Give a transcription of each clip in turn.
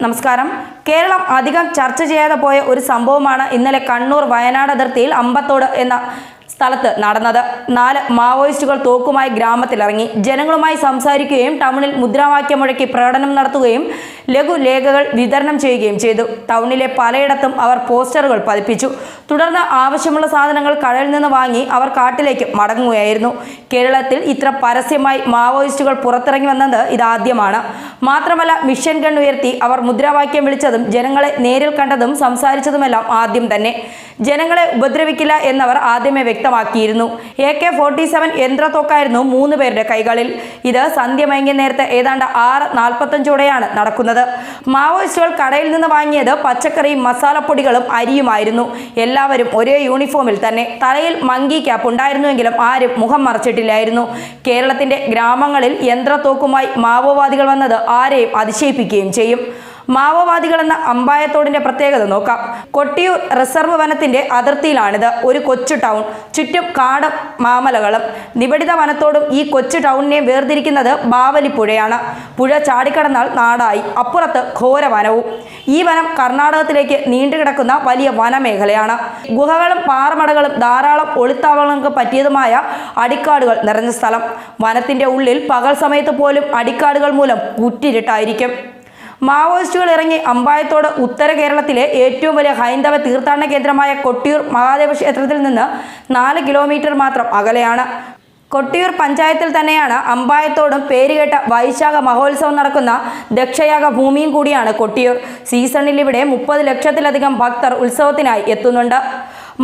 നമസ്കാരം. കേരളം അധികം ചർച്ച ചെയ്യാതെ പോയ ഒരു സംഭവമാണ് ഇന്നലെ കണ്ണൂർ വയനാട് അതിർത്തിയിൽ അമ്പത്തോട് എന്ന സ്ഥലത്ത് നടന്നത്. നാല് മാവോയിസ്റ്റുകൾ തോക്കുമായി ഗ്രാമത്തിലിറങ്ങി ജനങ്ങളുമായി സംസാരിക്കുകയും ടൗണിൽ മുദ്രാവാക്യം മുഴക്കി പ്രകടനം നടത്തുകയും ലഘുലേഖകൾ വിതരണം ചെയ്യുകയും ചെയ്തു. ടൗണിലെ പലയിടത്തും അവർ പോസ്റ്ററുകൾ പതിപ്പിച്ചു. തുടർന്ന് ആവശ്യമുള്ള സാധനങ്ങൾ കടയിൽ നിന്ന് വാങ്ങി അവർ കാട്ടിലേക്ക് മടങ്ങുകയായിരുന്നു. കേരളത്തിൽ ഇത്ര പരസ്യമായി മാവോയിസ്റ്റുകൾ പുറത്തിറങ്ങി വന്നത് ഇതാദ്യമാണ്. മാത്രമല്ല മിഷൻ ഗൺ ഉയർത്തി അവർ മുദ്രാവാക്യം വിളിച്ചതും ജനങ്ങളെ നേരിൽ കണ്ടതും സംസാരിച്ചതുമെല്ലാം ആദ്യം തന്നെ. ജനങ്ങളെ ഉപദ്രവിക്കില്ല എന്നവർ ആദ്യമേ വ്യക്തമാക്കിയിരുന്നു. എ കെ ഫോർട്ടി സെവൻ യന്ത്രത്തോക്കായിരുന്നു മൂന്ന് പേരുടെ കൈകളിൽ. ഇത് സന്ധ്യ മയങ്ങിയ നേരത്തെ ഏതാണ്ട് ആറ് നാൽപ്പത്തഞ്ചോടെയാണ് നടക്കുന്നത്. മാവോയിസ്റ്റുകൾ കടയിൽ നിന്ന് വാങ്ങിയത് പച്ചക്കറിയും മസാലപ്പൊടികളും അരിയുമായിരുന്നു. എല്ലാവരും ഒരേ യൂണിഫോമിൽ തന്നെ തലയിൽ മങ്കി ക്യാപ്പ് ഉണ്ടായിരുന്നുവെങ്കിലും ആരും മുഖം മറച്ചിട്ടില്ലായിരുന്നു. കേരളത്തിന്റെ ഗ്രാമങ്ങളിൽ യന്ത്രത്തോക്കുമായി മാവോവാദികൾ വന്നത് ആരെയും അതിശയിപ്പിക്കുകയും ചെയ്യും. മാവോവാദികൾ എന്ന അമ്പായത്തോടിന്റെ പ്രത്യേകത നോക്കാം. കൊട്ടിയൂർ റിസർവ് വനത്തിന്റെ അതിർത്തിയിലാണിത്. ഒരു കൊച്ചു ടൗൺ. ചുറ്റും കാടും മാമലകളും. നിബിഡിത വനത്തോടും ഈ കൊച്ചു ടൗണിനെ വേർതിരിക്കുന്നത് ബാവലിപ്പുഴയാണ്. പുഴ ചാടിക്കടന്നാൽ നാടായി. അപ്പുറത്ത് ഘോര വനവും ഈ വനം കർണാടകത്തിലേക്ക് നീണ്ടുകിടക്കുന്ന വലിയ വനമേഖലയാണ്. ഗുഹകളും പാറമടകളും ധാരാളം ഒളിത്താവളങ്ങൾക്ക് പറ്റിയതുമായ അടിക്കാടുകൾ നിറഞ്ഞ സ്ഥലം. വനത്തിന്റെ ഉള്ളിൽ പകൽ സമയത്ത് പോലും അടിക്കാടുകൾ മൂലം കുറ്റിരിട്ടായിരിക്കും മാവോയിസ്റ്റുകൾ ഇറങ്ങി അമ്പായത്തോട് ഉത്തര കേരളത്തിലെ ഏറ്റവും വലിയ ഹൈന്ദവ തീർത്ഥാടന കേന്ദ്രമായ കൊട്ടിയൂർ മഹാദേവ ക്ഷേത്രത്തിൽ നിന്ന് നാല് കിലോമീറ്റർ മാത്രം അകലെയാണ്. കൊട്ടിയൂർ പഞ്ചായത്തിൽ തന്നെയാണ് അമ്പായത്തോടും പേരുകേട്ട വൈശാഖ മഹോത്സവം നടക്കുന്ന ദക്ഷയാഗ ഭൂമിയും കൂടിയാണ് കൊട്ടിയൂർ. സീസണിൽ ഇവിടെ മുപ്പത് ലക്ഷത്തിലധികം ഭക്തർ ഉത്സവത്തിനായി എത്തുന്നുണ്ട്.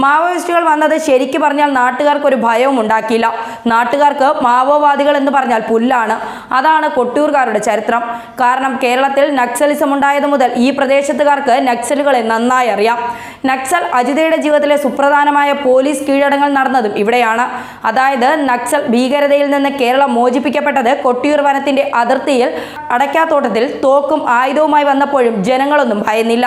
മാവോയിസ്റ്റുകൾ വന്നത് ശരിക്കു പറഞ്ഞാൽ നാട്ടുകാർക്ക് ഒരു ഭയവും ഉണ്ടാക്കിയില്ല. നാട്ടുകാർക്ക് മാവോവാദികൾ എന്ന് പറഞ്ഞാൽ പുല്ലാണ്. അതാണ് കൊട്ടിയൂർക്കാരുടെ ചരിത്രം. കാരണം കേരളത്തിൽ നക്സലിസം ഉണ്ടായത് മുതൽ ഈ പ്രദേശത്തുകാർക്ക് നക്സലുകളെ നന്നായി അറിയാം. നക്സൽ അജിതയുടെ ജീവിതത്തിലെ സുപ്രധാനമായ പോലീസ് കീഴടങ്ങൾ നടന്നതും ഇവിടെയാണ്. അതായത് നക്സൽ ഭീകരതയിൽ നിന്ന് കേരളം മോചിപ്പിക്കപ്പെട്ടത് കൊട്ടിയൂർ വനത്തിന്റെ അതിർത്തിയിൽ അടയ്ക്കാത്തോട്ടത്തിൽ തോക്കും ആയുധവുമായി വന്നപ്പോഴും ജനങ്ങളൊന്നും ഭയന്നില്ല.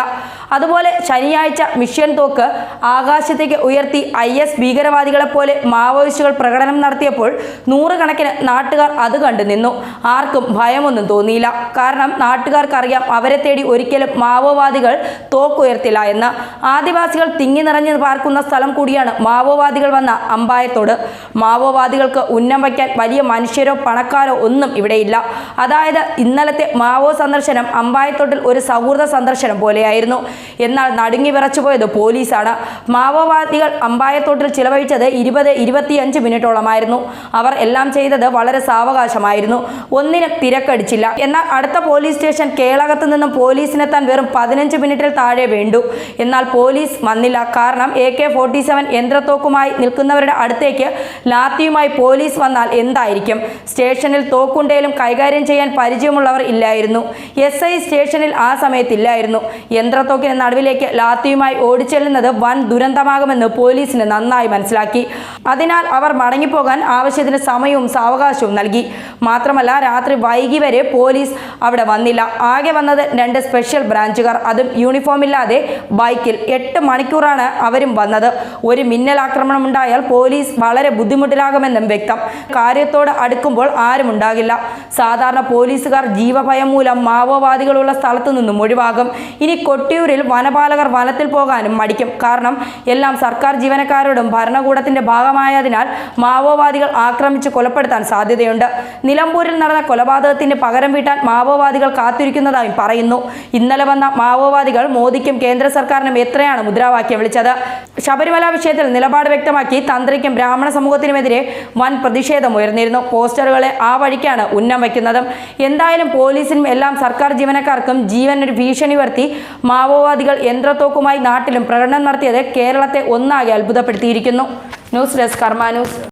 അതുപോലെ ശനിയാഴ്ച മിഷൻ തോക്ക് ആകാശത്തേക്ക് ഉയർത്തി ഐ എസ് ഭീകരവാദികളെപ്പോലെ മാവോയിസ്റ്റുകൾ പ്രകടനം നടത്തിയപ്പോൾ നൂറുകണക്കിന് നാട്ടുകാർ അത് കണ്ടു നിന്നു. ആർക്കും ഭയമൊന്നും തോന്നിയില്ല. കാരണം നാട്ടുകാർക്കറിയാം അവരെ തേടി ഒരിക്കലും മാവോവാദികൾ തോക്കുയർത്തില്ല എന്ന്. ആദിവാസികൾ തിങ്ങി നിറഞ്ഞു പാർക്കുന്ന സ്ഥലം കൂടിയാണ് മാവോവാദികൾ വന്ന അമ്പായത്തോട്. മാവോവാദികൾക്ക് ഉന്നം വയ്ക്കാൻ വലിയ മനുഷ്യരോ പണക്കാരോ ഒന്നും ഇവിടെയില്ല അതായത് ഇന്നലത്തെ മാവോ സന്ദർശനം അമ്പായത്തോട്ടിൽ ഒരു സൗഹൃദ സന്ദർശനം പോലെയായിരുന്നു. എന്നാൽ നടുങ്ങി വിറച്ചുപോയത് പോലീസാണ്. മാവോവാദികൾ അമ്പായത്തോട്ടിൽ ചിലവഴിച്ചത് ഇരുപത് ഇരുപത്തിയഞ്ച് മിനിറ്റോളമായിരുന്നു. അവർ എല്ലാം ചെയ്തത് വളരെ സാവകാശമായിരുന്നു. ഒന്നിനും തിരക്കടിച്ചില്ല. എന്നാൽ അടുത്ത പോലീസ് സ്റ്റേഷൻ കേളകത്ത് നിന്നും പോലീസിനെത്താൻ വെറും പതിനഞ്ച് മിനിറ്റിൽ താഴെ വേണ്ടു. എന്നാൽ പോലീസ് വന്നില്ല. കാരണം എ കെ ഫോർട്ടി സെവൻ യന്ത്രത്തോക്കുമായി നിൽക്കുന്നവരുടെ അടുത്തേക്ക് ലാത്തിയുമായി പോലീസ് വന്നാൽ എന്തായിരിക്കും? സ്റ്റേഷനിൽ തോക്കുണ്ടേലും കൈകാര്യം ചെയ്യാൻ പരിചയമുള്ളവർ ഇല്ലായിരുന്നു. എസ് ഐ സ്റ്റേഷനിൽ ആ സമയത്തില്ലായിരുന്നു. യന്ത്രത്തോക്കിന് നടുവിലേക്ക് ലാത്തിയുമായി ഓടിച്ചെല്ലുന്നത് വൻ ദുരന്തമാകുമെന്ന് പോലീസിന് നന്നായി മനസ്സിലാക്കി. അതിനാൽ അവർ മടങ്ങിപ്പോകാൻ ആവശ്യത്തിന് സമയവും സാവകാശവും നൽകി. മാത്രമല്ല രാത്രി വൈകി വരെ പോലീസ് അവിടെ വന്നില്ല. ആകെ വന്നത് രണ്ട് സ്പെഷ്യൽ ബ്രാഞ്ചുകാർ അതും യൂണിഫോം ഇല്ലാതെ ബൈക്കിൽ എട്ട് മണിക്കൂറാണ് അവരും വന്നത്. ഒരു മിന്നൽ ആക്രമണം ഉണ്ടായാൽ പോലീസ് വളരെ ബുദ്ധിമുട്ടിലാകുമെന്നും വ്യക്തം. കാര്യത്തോട് അടുക്കുമ്പോൾ ആരും ഉണ്ടാകില്ല. സാധാരണ പോലീസുകാർ ജീവഭയം മൂലം മാവോവാദികളുള്ള സ്ഥലത്തു നിന്നും ഒഴിവാകും. ഇനി കൊട്ടിയൂരിൽ വനപാലകർ വനത്തിൽ പോകാനും മടിക്കും. കാരണം എല്ലാം സർക്കാർ ജീവനക്കാരോടും ഭരണകൂടത്തിന്റെ ഭാഗമായതിനാൽ മാവോവാദികൾ ആക്രമിച്ച് കൊലപ്പെടുത്താൻ സാധ്യതയുണ്ട്. നിലമ്പൂരിൽ നടന്ന കൊലപാതകത്തിന് പകരം വീട്ടാൻ മാവോവാദികൾ കാത്തിരിക്കുന്നതായും പറയുന്നു. ഇന്നലെ വന്ന മാവോവാദികൾ മോദിക്കും കേന്ദ്ര സർക്കാരിനും എത്രയാണ് മുദ്രാവാക്യം വിളിച്ചത്? ശബരിമല വിഷയത്തിൽ നിലപാട് വ്യക്തമാക്കി തന്ത്രിക്കും ബ്രാഹ്മണ സമൂഹത്തിനുമെതിരെ വൻ പ്രതിഷേധം ഉയർന്നിരുന്നു പോസ്റ്ററുകളെ ആ വഴിക്കാണ് ഉന്നം വയ്ക്കുന്നതും. എന്തായാലും പോലീസിനും എല്ലാം സർക്കാർ ജീവനക്കാർക്കും ജീവനൊരു ഭീഷണി ഉയർത്തി മാവോവാദികൾ യന്ത്രത്തോക്കുമായി നാട്ടിലും പ്രകടനം നടത്തിയത് കേരളത്തെ ഒന്നാകെ അത്ഭുതപ്പെടുത്തിയിരിക്കുന്നു. News desk Karma news.